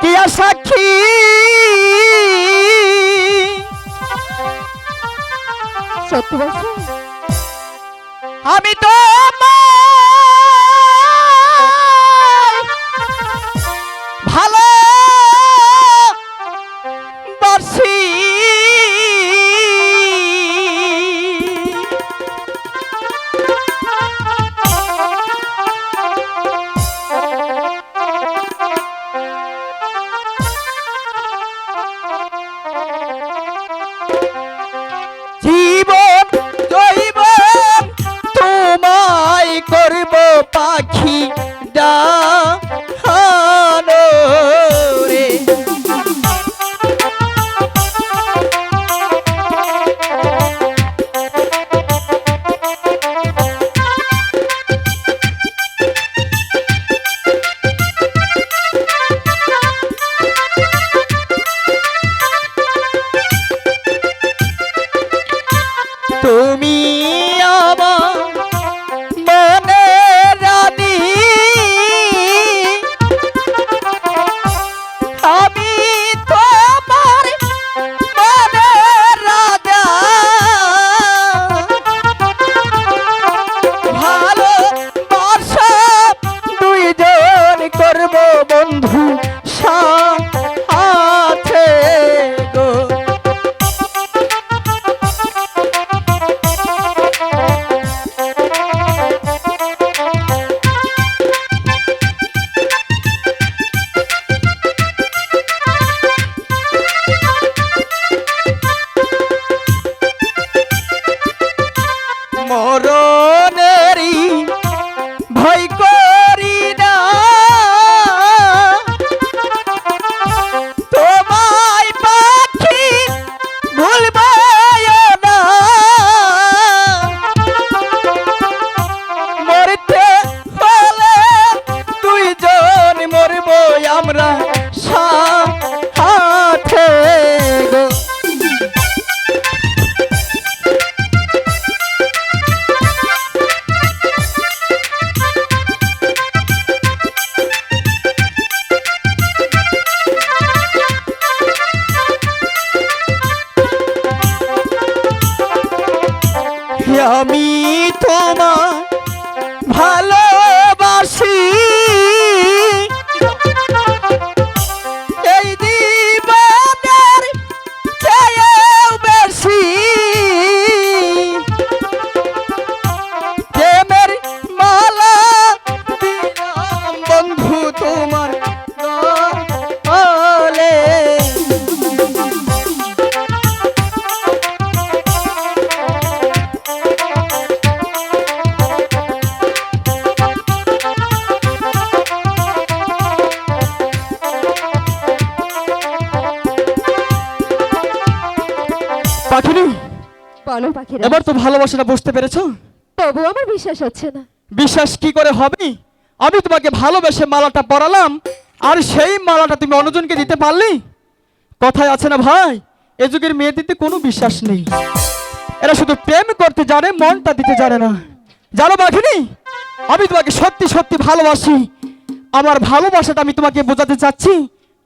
কিয়া সাক্ষী। সত্যি আমি তো key মরণেরই ভয় আমি তোমার ভালোবাসি পাখিনি? বলো পাখিরা। এবার তো ভালোবাসাটা বুঝতে পেরেছ? তবু আমার বিশ্বাস হচ্ছে না। বিশ্বাস কি করে হবে? আমি তোমাকে ভালোবেসে মালাটা পরালাম আর সেই মালাটা তুমি অনুজনকে দিতে পারলি? কথায় আছে না ভাই এ যুগের মেয়েদেরতে কোনো বিশ্বাস নেই। এরা শুধু প্রেম করতে জানে মনটা দিতে জানে না। জানো বাঘিনী আমি তোমাকে সত্যি সত্যি ভালোবাসি। আমার ভালোবাসাটা আমি তোমাকে বোঝাতে চাচ্ছি।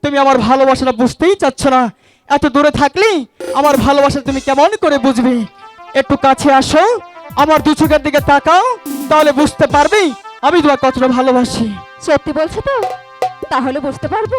তুমি আমার ভালোবাসাটা বুঝতেই চাচ্ছ না। এত দূরে থাকলে আমার ভালোবাসা তুমি কেমন করে বুঝবে? একটু কাছে আসো, আমার দু চোখের দিকে তাকাও, তাহলে বুঝতে পারবি আমি তোমার কতটা ভালোবাসি। সত্যি বলছো তো? তাহলে বুঝতে পারব।